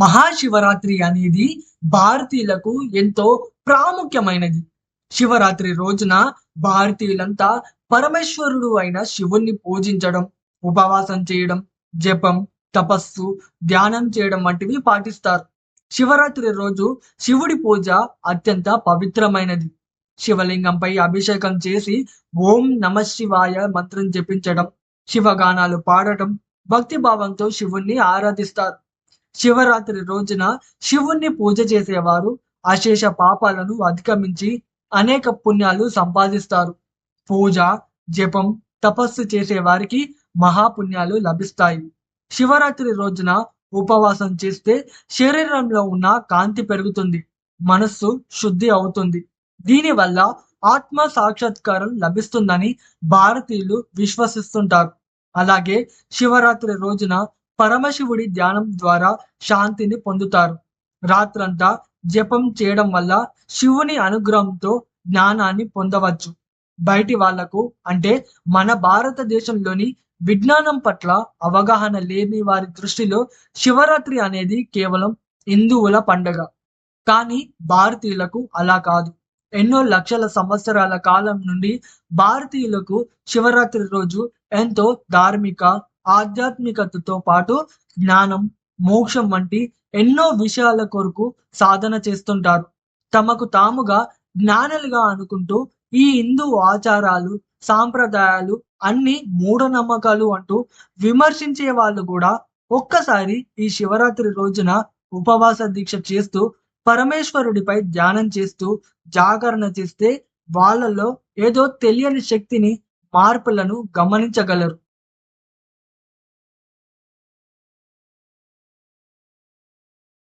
మహాశివరాత్రి అనేది భారతీయులకు ఎంతో ప్రాముఖ్యమైనది. శివరాత్రి రోజున భారతీయులంతా పరమేశ్వరుడు అయిన శివుణ్ణి పూజించడం ఉపవాసం చేయడం జపం తపస్సు ధ్యానం చేయడం వంటివి పాటిస్తారు. శివరాత్రి రోజు శివుడి పూజ అత్యంత పవిత్రమైనది. శివలింగంపై అభిషేకం చేసి ఓం నమ శివాయ మంత్రం జపించడం శివగానాలు పాడటం భక్తి భావంతో శివుణ్ణి ఆరాధిస్తారు. శివరాత్రి రోజున శివుణ్ణి పూజ చేసేవారు. అశేష పాపాలను అధిగమించి అనేక పుణ్యాలు సంపాదిస్తారు. పూజ జపం తపస్సు చేసే వారికి మహాపుణ్యాలు లభిస్తాయి. శివరాత్రి రోజున ఉపవాసం చేస్తే శరీరంలో ఉన్న కాంతి పెరుగుతుంది మనస్సు శుద్ధి అవుతుంది. దీనివల్ల ఆత్మ సాక్షాత్కారం లభిస్తుందని భారతీయులు విశ్వసిస్తుంటారు. అలాగే శివరాత్రి రోజున పరమశివుడి ధ్యానం ద్వారా శాంతిని పొందుతారు. రాత్రంతా జపం చేయడం వల్ల శివుని అనుగ్రహంతో జ్ఞానాన్ని పొందవచ్చు. బయటి వాళ్ళకు అంటే మన భారతదేశంలోని విజ్ఞానం పట్ల అవగాహన లేని వారి దృష్టిలో శివరాత్రి అనేది కేవలం హిందువుల పండగ. కానీ భారతీయులకు అలా కాదు. ఎన్నో లక్షల సంవత్సరాల కాలం నుండి భారతీయులకు శివరాత్రి రోజు ఎంతో ధార్మిక ఆధ్యాత్మికతతో పాటు జ్ఞానం మోక్షం వంటి ఎన్నో విషయాల కొరకు సాధన చేస్తుంటారు. తమకు తాముగా జ్ఞానులుగా అనుకుంటూ ఈ హిందూ ఆచారాలు సాంప్రదాయాలు అన్ని మూఢనమ్మకాలు అంటూ విమర్శించే వాళ్ళు కూడా ఒక్కసారి ఈ శివరాత్రి రోజున ఉపవాస దీక్ష చేస్తూ పరమేశ్వరుడిపై ధ్యానం చేస్తూ జాగరణ చేస్తే వాళ్ళలో ఏదో తెలియని శక్తిని మార్పులను గమనించగలరు.